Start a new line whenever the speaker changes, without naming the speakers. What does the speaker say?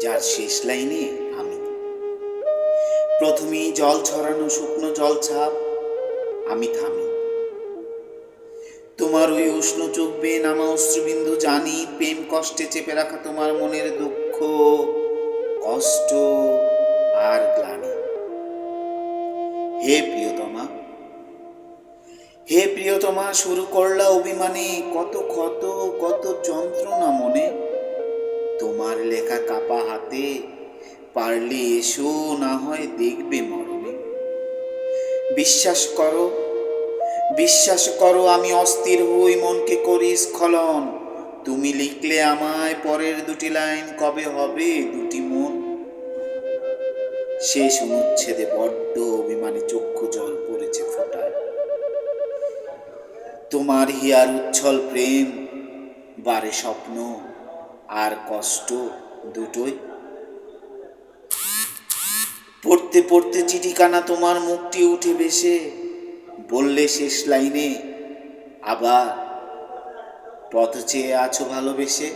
যার শেষ লাইনে আমি। প্রথমেই জল ছড়ানো শুকনো জল ছাপ, আমি থামি। তোমার ওই উষ্ণ চোখ বেয়ে নামা অশ্রুবিন্দু জানি, প্রেম কষ্টে চেপে রাখা তোমার মনের দুঃখ, কষ্ট আর গ্লানি। হে প্রিয়তমা হে প্রিয়তমা, শুরু করলা অভিমানে, কত ক্ষত, কত যন্ত্রণা মনে। লেখা কাপা হাতে। পারলে এসো, না হয় দেখবে মরণে বিশ্বাস করো বিশ্বাস করো, আমি অস্থির হই, মনকে করি স্খলন। তুমি লিখলে আমায় পরের দুটি লাইন, কবে হবে দুটি মন? শেষ অনুচ্ছেদে বড্ড অভিমানে চক্ষু জল পড়েছে ফোটায়। তোমার হিয়ার উচ্ছল প্রেম, বারে স্বপ্ন আর কষ্ট। দুটোই। পড়তে পড়তে চিঠিখানা তোমার মুখটি উঠে বেশে বললে শেষ লাইনে, আবার পথ চেয়ে আছো ভালোবেসে?